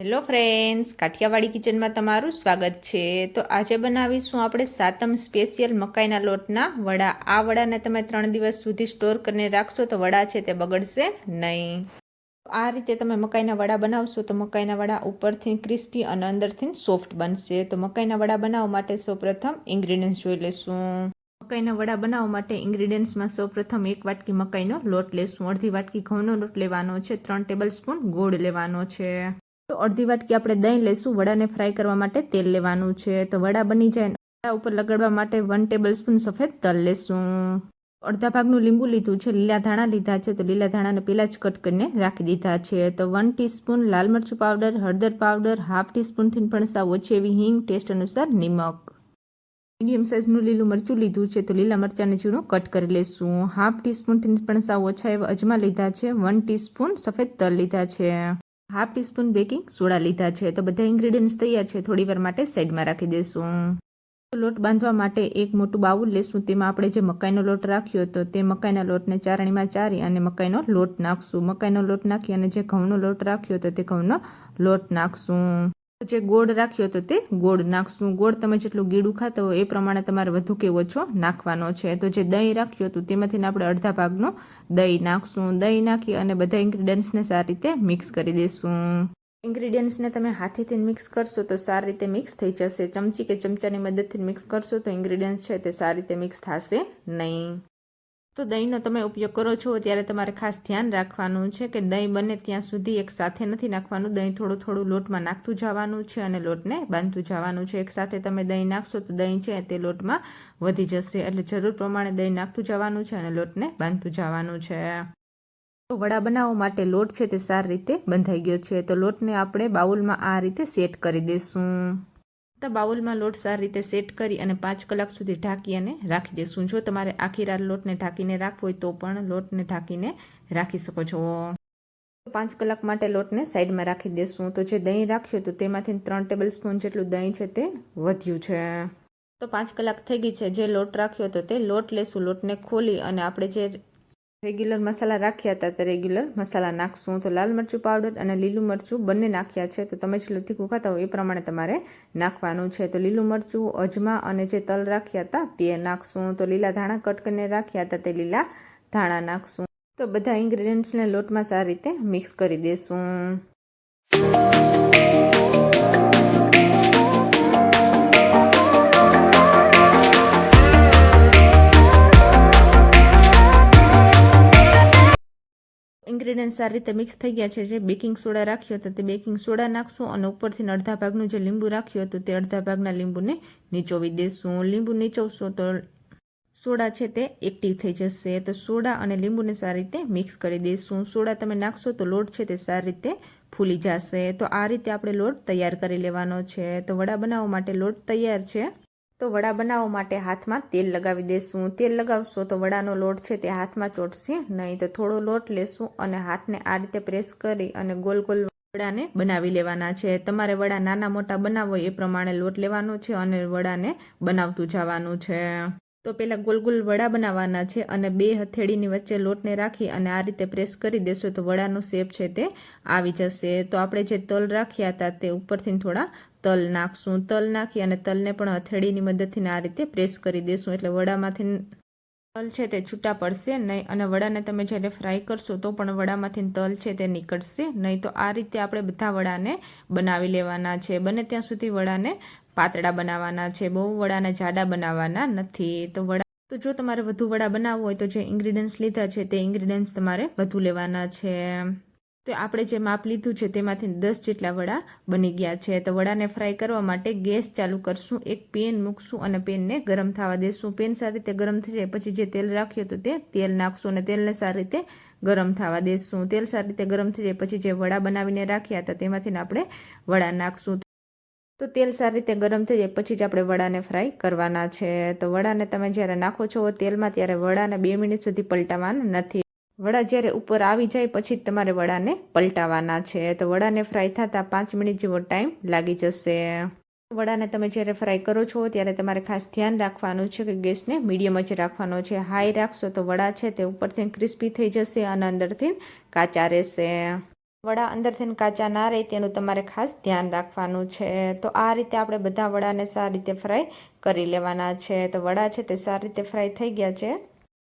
Hello friends, Kathiawadi કિચનમાં તમારું સ્વાગત છે. તો આજે બનાવીશું આપણે સાતમ સ્પેશિયલ મકાઈના લોટના વડા. આ વડાને તમે ત્રણ દિવસ સુધી સ્ટોર કરીને રાખશો તો વડા છે તે બગડશે નહીં. આ રીતે તમે મકાઈના વડા બનાવશો તો મકાઈના વડા ઉપરથી ક્રિસ્પી અને અંદરથી સોફ્ટ બનશે. તો મકાઈના વડા બનાવવા માટે સૌપ્રથમ ઇન્ગ્રીડિયન્ટ્સ જોઈ લેશું. મકાઈના વડા બનાવવા માટે ઇન્ગ્રીડિયન્ટ્સમાં સૌપ્રથમ એક વાટકી મકાઈનો લોટ લેશું. અડધી વાટકી ઘઉંનો લોટ લેવાનો છે. ત્રણ ટેબલ સ્પૂન ગોળ લેવાનો છે. તો અડધી વાટકી આપણે દહીં લેશું વડાને ફ્રાય કરવા માટે તેલ લેવાનું છે. તો વડા બની જાય વડા ઉપર લગાડવા માટે વન ટેબલ સ્પૂન સફેદ તલ લેશું. અડધા ભાગનું લીંબુ લીધું છે. લીલા ધાણા લીધા છે. તો લીલા ધાણાને પહેલાં જ કટ કરીને રાખી દીધા છે. તો વન ટીસ્પૂન લાલ મરચું પાવડર હળદર પાવડર હાફ ટીસ્પૂનથી પણ સાવ ઓછી એવી હિંગ ટેસ્ટ અનુસાર નિમક. મીડિયમ સાઇઝનું લીલું મરચું લીધું છે. તો લીલા મરચાંને ઝીણું કટ કરી લેશું. હાફ ટીસ્પૂનથી પણ સાવ ઓછા એવા અજમા લીધા છે. વન ટીસ્પૂન સફેદ તલ લીધા છે. હાફ ટીસ્પૂન બેકિંગ સોડા લીધા છે. તો બધા ઇન્ગ્રીડિયન્ટ્સ તૈયાર છે. થોડી વાર માટે સાઈડમાં રાખી દઈશું લોટ બાંધવા માટે એક મોટું બાઉલ લેશું. તેમાં આપણે જે મકાઈનો લોટ રાખ્યો હતો તે મકાઈના લોટને ચારણીમાં ચારી અને મકાઈનો લોટ નાખશું. મકાઈનો લોટ નાખી અને જે ઘઉંનો લોટ રાખ્યો હતો તે ઘઉંનો લોટ નાખશું. જે ગોળ રાખ્યો હતો તે ગોળ નાખશું. ગોળ તમે જેટલું ગીડું ખાતા હોય એ પ્રમાણે તમારે વધુ કે ઓછો નાખવાનો છે. તો જે દહીં રાખ્યું હતું તેમાંથી આપણે અડધા ભાગનો દહીં નાખશું. દહીં નાખી અને બધા ઇન્ગ્રીડિયન્ટ્સને સારી રીતે મિક્સ કરી દઈશું ઇન્ગ્રીડિયન્ટ્સને તમે હાથેથી મિક્સ કરશો તો સારી રીતે મિક્સ થઈ જશે. ચમચી કે ચમચાની મદદથી મિક્સ કરશો તો ઇન્ગ્રીડિયન્ટ્સ છે તે સારી રીતે મિક્સ થશે નહીં. તો દહીંનો તમે ઉપયોગ કરો છો, ત્યારે તમારે ખાસ ધ્યાન રાખવાનું છે કે દહીં બને ત્યાં સુધી એક સાથે નથી નાખવાનું. દહીં થોડું થોડું લોટમાં નાખતું જવાનું છે અને લોટને બાંધતું જવાનું છે. એક સાથે તમે દહીં નાખશો તો દહીં છે તે લોટમાં વધી જશે. એટલે જરૂર પ્રમાણે દહીં નાખતું જવાનું છે અને લોટને બાંધતું જવાનું છે. તો વડા બનાવવા માટે લોટ છે તે સારી રીતે બંધાઈ ગયો છે. તો લોટને આપણે બાઉલમાં આ રીતે સેટ કરી દઈશું તો બાઉલમાં લોટ સારી રીતે સેટ કરી અને પાંચ કલાક સુધી ઢાંકી અને રાખી દઈશું જો તમારે આખી રાત લોટને ઢાંકીને રાખવો હોય તો પણ લોટને ઢાંકીને રાખી શકો છો. પાંચ કલાક માટે લોટને સાઈડમાં રાખી દઈશું તો જે દહીં રાખ્યું હતું તેમાંથી ત્રણ ટેબલ સ્પૂન જેટલું દહીં છે તે વધ્યું છે. તો પાંચ કલાક થઈ ગઈ છે. જે લોટ રાખ્યો હતો તે લોટ લેશું. લોટને ખોલી અને આપણે જે રેગ્યુલર મસાલા રાખ્યા હતા તે રેગ્યુલર મસાલા નાખશું. તો લાલ મરચું પાવડર અને લીલું મરચું બંને નાખ્યા છે. તો તમે જેટલું તીખું ખાતા એ પ્રમાણે તમારે નાખવાનું છે. તો લીલું મરચું, અજમા અને જે તલ રાખ્યા હતા તે નાખશું. તો લીલા ધાણા કટ કરીને રાખ્યા હતા તે લીલા ધાણા નાખશું. તો બધા ઇન્ગ્રીડિયન્ટ્સને લોટમાં સારી રીતે મિક્સ કરી દઈશું ઇન્ગ્રીડિયન્ટ સારી રીતે મિક્સ થઈ ગયા છે. જે બેકિંગ સોડા રાખ્યો હતો તે બેકિંગ સોડા નાખશું અને ઉપરથી અડધા ભાગનું જે લીંબુ રાખ્યું હતું તે અડધા ભાગના લીંબુને નીચોવી દેશું. લીંબુ નીચોવશો તો સોડા છે તે એક્ટિવ થઈ જશે. તો સોડા અને લીંબુને સારી રીતે મિક્સ કરી દઈશું સોડા તમે નાખશો તો લોટ છે તે સારી રીતે ફૂલી જશે. તો આ રીતે આપણે લોટ તૈયાર કરી લેવાનો છે. તો વડા બનાવવા માટે લોટ તૈયાર છે. તો વડા બનાવવા માટે હાથમાં તેલ લગાવી દેશું. તેલ લગાવશો તો વડાનો લોટ છે તે હાથમાં ચોટશે નહીં તો થોડો લોટ લેશું અને હાથને આ રીતે પ્રેસ કરી અને ગોલ ગોલ વડાને બનાવી લેવાના છે. તમારે વડા નાના મોટા બનાવો એ પ્રમાણે લોટ લેવાનો છે અને વડાને બનાવતું જવાનું છે. તો પહેલાં ગોલ ગોલ વડા બનાવવાના છે અને બે હથેળીની વચ્ચે લોટને રાખી અને આ રીતે પ્રેસ કરી દેશો તો વડાનો શેપ છે તે આવી જશે. તો આપણે જે તલ રાખ્યા હતા તે ઉપરથી થોડા તલ નાખશું. તલ નાખી અને તલને પણ હથેળીની મદદથી આ રીતે પ્રેસ કરી દેશું. એટલે વડામાંથી તલ છે તે છૂટા પડશે નહીં અને વડાને તમે જ્યારે ફ્રાય કરશો તો પણ વડામાંથી તલ છે તે નીકળશે નહીં. તો આ રીતે આપણે બધા વડાને બનાવી લેવાના છે. બને ત્યાં સુધી વડાને પાતળા બનાવવાના છે. બહુ વડાને જાડા બનાવવાના નથી. તો વડા તો જો તમારે વધુ વડા બનાવવું હોય તો જે ઇન્ગ્રીડિયન્ટ્સ લીધા છે તે ઇન્ગ્રીડિયન્ટ્સ તમારે વધુ લેવાના છે. તો આપણે જે માપ લીધું છે તેમાંથી દસ જેટલા વડા બની ગયા છે. તો વડાને ફ્રાય કરવા માટે ગેસ ચાલુ કરશું, એક પેન મૂકશું અને પેનને ગરમ થવા દેશું. પેન સારી રીતે ગરમ થઈ જાય પછી જે તેલ રાખ્યું હતું તે તેલ નાખશું અને તેલને સારી રીતે ગરમ થવા દેશું. તેલ સારી રીતે ગરમ થઈ જાય પછી જે વડા બનાવીને રાખ્યા હતા તેમાંથી આપણે વડા નાખશું. તો તેલ સારી રીતે ગરમ થઈ જાય પછી જ આપણે વડાને ફ્રાય કરવાના છે. તો વડાને તમે જ્યારે નાખો છો તેલમાં ત્યારે વડાને બે મિનિટ સુધી પલટાવવાના નથી. વડા જ્યારે ઉપર આવી જાય, પછી તમારે વડાને પલટાવાના છે. તો વડાને ફ્રાય થતાં પાંચ મિનિટ જેવો ટાઈમ લાગી જશે. વડાને તમે જ્યારે ફ્રાય કરો છો, ત્યારે તમારે ખાસ ધ્યાન રાખવાનું છે કે ગેસને મીડિયમ જ રાખવાનો છે. હાઈ રાખશો તો વડા છે તે ઉપરથી ક્રિસ્પી થઈ જશે અને અંદરથી કાચા રહેશે. વડા અંદરથી કાચા ના રહે તેનું તમારે ખાસ ધ્યાન રાખવાનું છે. તો આ રીતે આપણે બધા વડાને સારી રીતે ફ્રાય કરી લેવાના છે. તો વડા છે તે સારી રીતે ફ્રાય થઈ ગયા છે.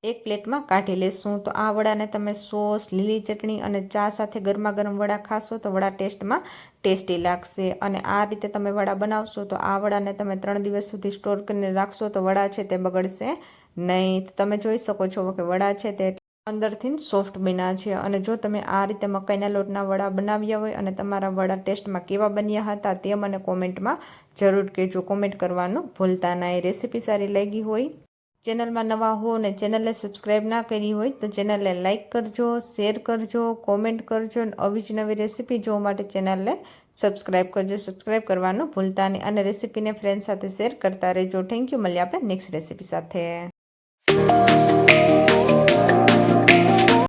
એક પ્લેટમાં કાઢી લેશું. તો આ વડાને તમે સોસ, લીલી ચટણી અને ચા સાથે ગરમા ગરમ વડા ખાશો તો વડા ટેસ્ટમાં ટેસ્ટી લાગશે. અને આ રીતે તમે વડા બનાવશો તો આ વડાને તમે ત્રણ દિવસ સુધી સ્ટોર કરીને રાખશો તો વડા છે તે બગડશે નહીં. તમે જોઈ શકો છો કે વડા છે તે અંદરથી સોફ્ટ બન્યા છે. અને જો તમે આ રીતે મકાઈના લોટના વડા બનાવ્યા હોય અને તમારા વડા ટેસ્ટમાં કેવા બન્યા હતા તે મને કોમેન્ટમાં જરૂર કહેજો. કોમેન્ટ કરવાનું ભૂલતા ના એ રેસીપી સારી લાગી હોય ચેનલમાં નવા હો અને ચેનલને સબસ્ક્રાઈબ ના કરી હોય તો ચેનલને લાઇક કરજો શેર કરજો કોમેન્ટ કરજો અને આવી જ નવી રેસીપી જોવા માટે ચેનલને સબસ્ક્રાઈબ કરજો. સબસ્ક્રાઈબ કરવાનું ભૂલતા નહીં અને રેસીપીને ફ્રેન્ડ સાથે શેર કરતા રહેજો. થેન્ક યુ મળીએ આપણે નેક્સ્ટ રેસીપી સાથે.